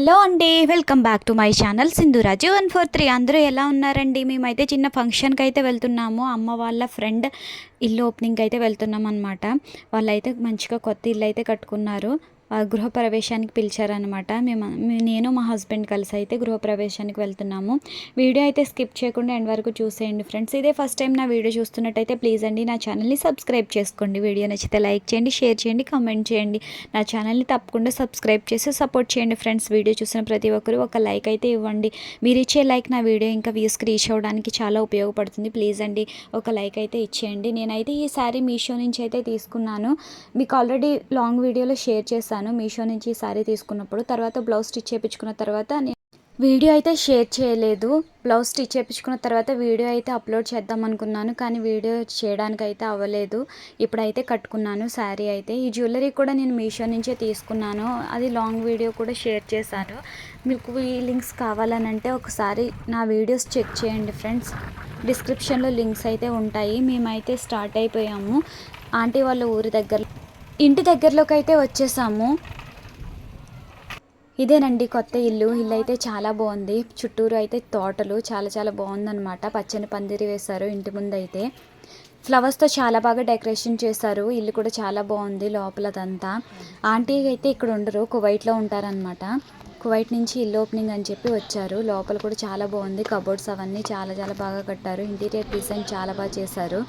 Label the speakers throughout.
Speaker 1: Hello అండి welcome back to my channel Sindhuraju one four three. అందరూ ఎలా ఉన్నారండి? మేమైతే చిన్న ఫంక్షన్కి అయితే వెళ్తున్నాము. అమ్మ వాళ్ళ ఫ్రెండ్ ఇల్లు ఓపెనింగ్కి అయితే వెళ్తున్నాం అనమాట వాళ్ళైతే మంచిగా కొత్త ఇల్లు అయితే కట్టుకున్నారు. గృహప్రవేశానికి పిలిచారనమాట మేము నేను మా హస్బెండ్ కలిసి అయితే గృహప్రవేశానికి వెళ్తున్నాము. వీడియో అయితే స్కిప్ చేయకుండా ఎండ్ వరకు చూసేయండి ఫ్రెండ్స్. ఇదే ఫస్ట్ టైం నా వీడియో చూస్తున్నట్టయితే ప్లీజ్ అండి నా ఛానల్ని సబ్స్క్రైబ్ చేసుకోండి. వీడియో నచ్చితే లైక్ చేయండి షేర్ చేయండి కామెంట్ చేయండి. నా ఛానల్ని తప్పకుండా సబ్స్క్రైబ్ చేసి సపోర్ట్ చేయండి ఫ్రెండ్స్. వీడియో చూసిన ప్రతి ఒక్కరు ఒక లైక్ అయితే ఇవ్వండి. మీరు ఇచ్చే లైక్ నా వీడియో ఇంకా వ్యూస్కి రీచ్ అవ్వడానికి చాలా ఉపయోగపడుతుంది. ప్లీజ్ అండి ఒక లైక్ అయితే ఇచ్చేయండి. నేనైతే ఈ శారీ మీషో నుంచి అయితే తీసుకున్నాను. మీకు ఆల్రెడీ లాంగ్ వీడియోలో షేర్ చేశాను. మీషో నుంచి శారీ తీసుకున్నప్పుడు తర్వాత బ్లౌజ్ స్టిచ్ చేయించుకున్న తర్వాత వీడియో అయితే షేర్ చేయలేదు. బ్లౌజ్ స్టిచ్ చేయించుకున్న తర్వాత వీడియో అయితే అప్లోడ్ చేద్దాం అనుకున్నాను కానీ వీడియో చేయడానికి అయితే అవ్వలేదు. ఇప్పుడైతే కట్టుకున్నాను శారీ అయితే. ఈ జ్యువెలరీ కూడా నేను మీషో నుంచే తీసుకున్నాను. అది లాంగ్ వీడియో కూడా షేర్ చేశాను. మీకు ఈ లింక్స్ కావాలనంటే ఒకసారి నా వీడియోస్ చెక్ చేయండి ఫ్రెండ్స్. డిస్క్రిప్షన్లో లింక్స్ అయితే ఉంటాయి. మేమైతే స్టార్ట్ అయిపోయాము. ఆంటీ వాళ్ళ ఊరి దగ్గర ఇంటి దగ్గరలోకి అయితే వచ్చేసాము. ఇదేనండి కొత్త ఇల్లు. ఇల్లు అయితే చాలా బాగుంది. చుట్టూరు అయితే తోటలు. చాలా చాలా బాగుందన్నమాట. పచ్చని పందిరి వేశారు ఇంటి ముందు అయితే ఫ్లవర్స్తో చాలా బాగా డెకరేషన్ చేశారు. ఇల్లు కూడా చాలా బాగుంది లోపలదంతా. ఆంటీ అయితే ఇక్కడ ఉండరు. కువైట్లో ఉంటారనమాట కువైట్ నుంచి ఇల్లు ఓపెనింగ్ అని చెప్పి వచ్చారు. లోపల కూడా చాలా బాగుంది. కబోర్డ్స్ అవన్నీ చాలా చాలా బాగా కట్టారు. ఇంటీరియర్ డిజైన్ చాలా బాగా చేశారు.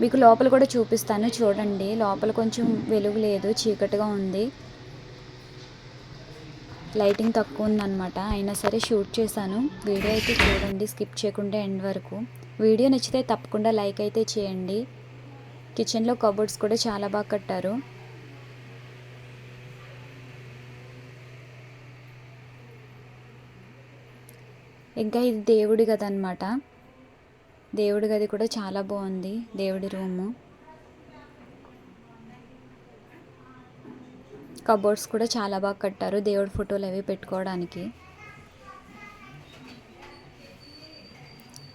Speaker 1: మీకు లోపల కూడా చూపిస్తాను చూడండి. లోపల కొంచెం వెలుగు లేదు చీకటిగా ఉంది. లైటింగ్ తక్కువ ఉందన్నమాట. అయినా సరే షూట్ చేశాను. వీడియో అయితే చూడండి స్కిప్ చేయకుండా ఎండ్ వరకు. వీడియో నచ్చితే తప్పకుండా లైక్ అయితే చేయండి. కిచెన్లో కబోర్డ్స్ కూడా చాలా బాగా కట్టారు. ఇంకా ఇది దేవుడి కదనమాట దేవుడి గది కూడా చాలా బాగుంది దేవుడి రూము. కబోర్డ్స్ కూడా చాలా బాగా కట్టారు దేవుడి ఫోటోలు అవి పెట్టుకోవడానికి.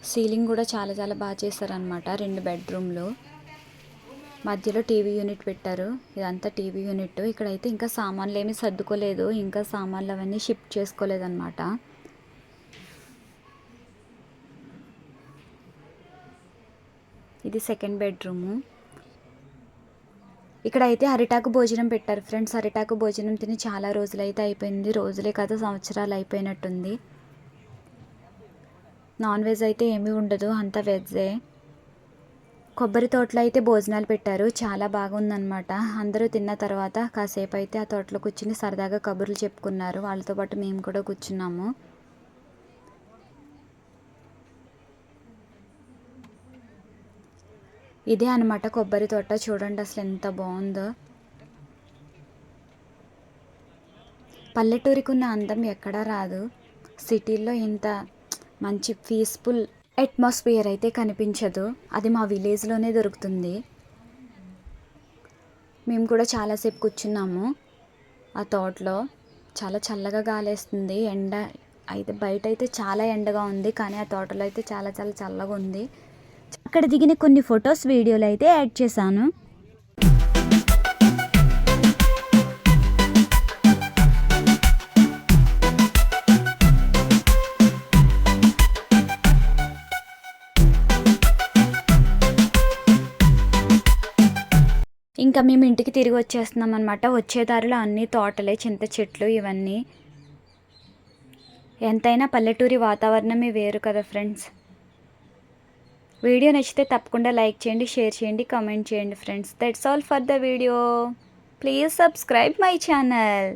Speaker 1: సీలింగ్ కూడా చాలా చాలా బాగా చేశారనమాట రెండు బెడ్రూమ్లు. మధ్యలో టీవీ యూనిట్ పెట్టారు ఇదంతా టీవీ యూనిట్. ఇక్కడైతే ఇంకా సామాన్లు ఏమీ సర్దుకోలేదు ఇంకా సామాన్లు అవన్నీ షిఫ్ట్ చేసుకోలేదన్నమాట. ఇది సెకండ్ బెడ్రూము ఇక్కడ అయితే అరిటాకు భోజనం పెట్టారు ఫ్రెండ్స్. అరిటాకు భోజనం తిని చాలా రోజులైతే అయిపోయింది. రోజులే కాదు సంవత్సరాలు అయిపోయినట్టుంది. నాన్ వెజ్ అయితే ఏమీ ఉండదు అంతా వెజ్జే కొబ్బరి తోటలో అయితే భోజనాలు పెట్టారు. చాలా బాగుందనమాట అందరూ తిన్న తర్వాత కాసేపు అయితే ఆ తోటలో కూర్చుని సరదాగా కబుర్లు చెప్పుకున్నారు. వాళ్ళతో పాటు మేము కూడా కూర్చున్నాము. ఇదే అనమాట కొబ్బరి తోట. చూడండి అసలు ఎంత బాగుందో. పల్లెటూరికి ఉన్న అందం ఎక్కడా రాదు. సిటీల్లో ఇంత మంచి పీస్ఫుల్ అట్మాస్ఫియర్ అయితే కనిపించదు. అది మా విలేజ్లోనే దొరుకుతుంది. మేము కూడా చాలాసేపు కూర్చున్నాము. ఆ తోటలో చాలా చల్లగా గాలేస్తుంది. ఎండ అయితే బయట అయితే చాలా ఎండగా ఉంది. కానీ ఆ తోటలో అయితే చాలా చాలా చల్లగా ఉంది. అక్కడ దిగిన కొన్ని ఫొటోస్ వీడియోలు అయితే యాడ్ చేశాను. ఇంకా మేము ఇంటికి తిరిగి వచ్చేస్తున్నాం అనమాట వచ్చే దారిలో అన్ని తోటలే చింత చెట్లు ఇవన్నీ. ఎంతైనా పల్లెటూరి వాతావరణమే వేరు కదా ఫ్రెండ్స్. వీడియో నచ్చితే తప్పకుండా లైక్ చేయండి షేర్ చేయండి కామెంట్ చేయండి friends. That's all for the video please subscribe my channel